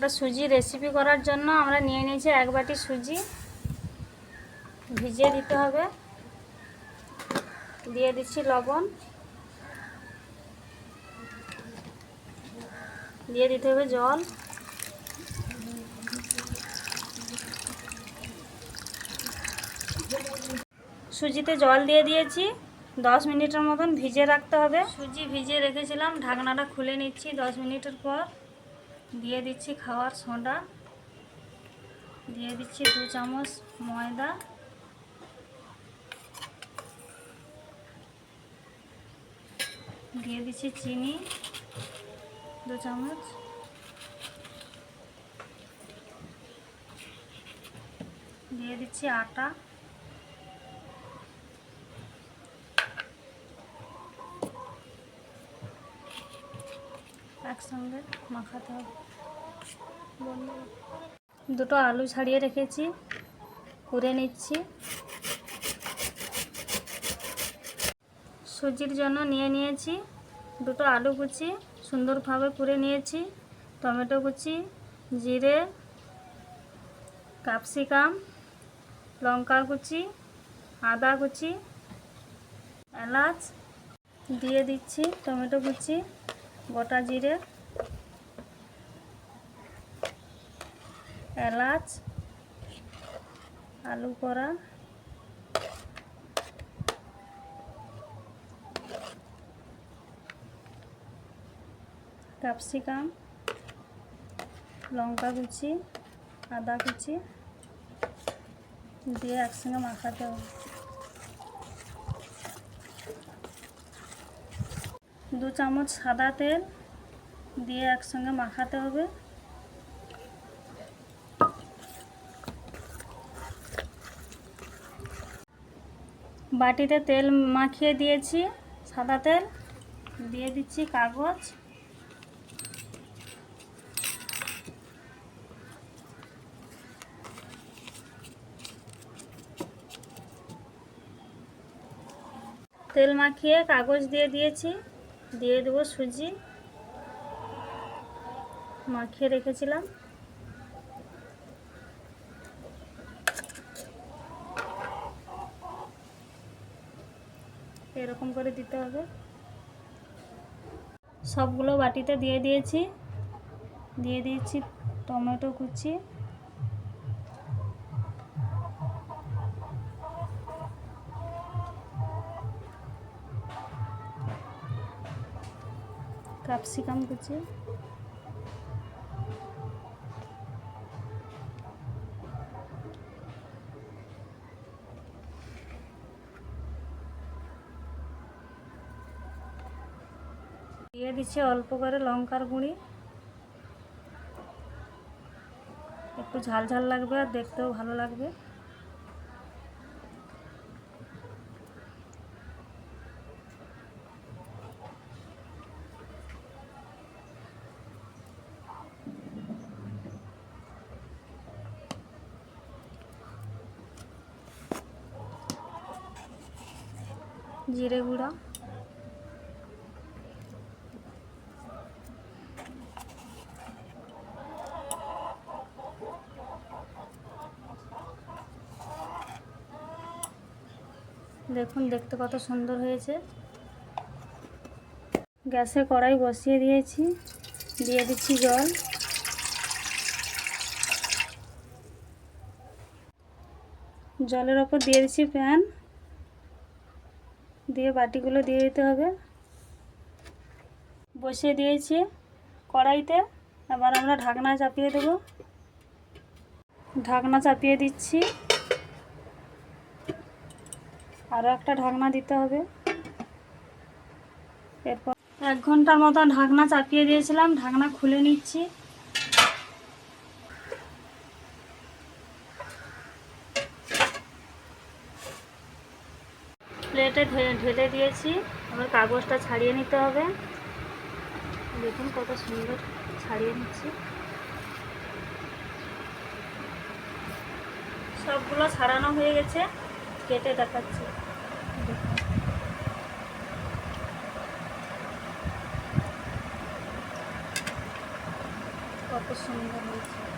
একটা সুজি রেসিপি করার জন্য আমরা নিয়ে নিয়েছি এক বাটি সুজি। ভিজিয়ে দিতে হবে। দিয়ে দিচ্ছি লবণ। দিয়ে দিতে হবে জল। সুজিতে জল দিয়ে দিয়েছি। দশ মিনিটের মতন ভিজে রাখতে হবে। সুজি ভিজিয়ে রেখেছিলাম, ঢাকনাটা খুলে নিচ্ছি দশ মিনিটের পর। দিয়ে দিচ্ছি খাওয়ার সোডা। দিয়ে দিচ্ছি দু চামচ ময়দা। দিয়ে দিচ্ছি চিনি দু চামচ। দিয়ে দিচ্ছি আটা। একসঙ্গে মাখাতে হবে। দুটো আলু ছাড়িয়ে রেখেছি কুড়ে নিচ্ছি। সুজির জন্য নিয়ে নিয়েছি দুটো আলু কুচি, সুন্দরভাবে কুড়ে নিয়েছি, টমেটো কুচি, জিরে, ক্যাপসিকাম, লঙ্কার কুচি, আদা কুচি, এলাচ, দিয়ে দিচ্ছি টমেটো কুচি, গোটা জিরে। এলাচ, আলু করা ক্যাপসিকাম, লঙ্কা কুচি, আদা কুচি দিয়ে একসঙ্গে মাখাতে হবে। দু চামচ সাদা তেল দিয়ে একসঙ্গে মাখাতে হবে। বাটিতে তেল মাখিয়ে দিয়েছি, সাদা তেল। দিয়ে দিচ্ছি কাগজ। তেল মাখিয়ে কাগজ দিয়ে দিয়েছি, দিয়ে দেবো সুজি। মাখিয়ে রেখেছিলাম। এরকম করে দিতে হবে। সবগুলো বাটিতে দিয়ে দিয়েছি। দিয়ে দিয়েছি টমেটো কুচি। ক্যাপসিকাম কুচি। দিয়ে দিচ্ছি অল্প করে লঙ্কার গুঁড়ি। একটু ঝাল ঝাল লাগবে আর দেখতেও ভালো লাগবে। জিরে গুঁড়া। দেখুন, দেখতে কত সুন্দর হয়েছে। গ্যাসে কড়াই বসিয়ে দিয়েছি, দিয়ে দিচ্ছি জল। জলের ওপর দিয়ে দিচ্ছি প্যান। দিয়ে বাটিগুলো দিয়ে দিতে হবে। বসিয়ে দিয়েছি কড়াইতে। এবার আমরা ঢাকনা চাপিয়ে দেব। ঢাকনা চাপিয়ে দিচ্ছি। আরও একটা ঢাকনা দিতে হবে। এরপর এক ঘণ্টার মতো ঢাকনা চাপিয়ে দিয়েছিলাম, ঢাকনা খুলে নিচ্ছি। প্লেটে ঢেলে দিয়েছি, এবার কাগজটা ছাড়িয়ে নিতে হবে। দেখুন কত সুন্দর ছাড়িয়ে নিচ্ছি। সবগুলো ছাড়ানো হয়ে গেছে। কেটে দেখাচ্ছি। কত সুন্দর হয়েছে।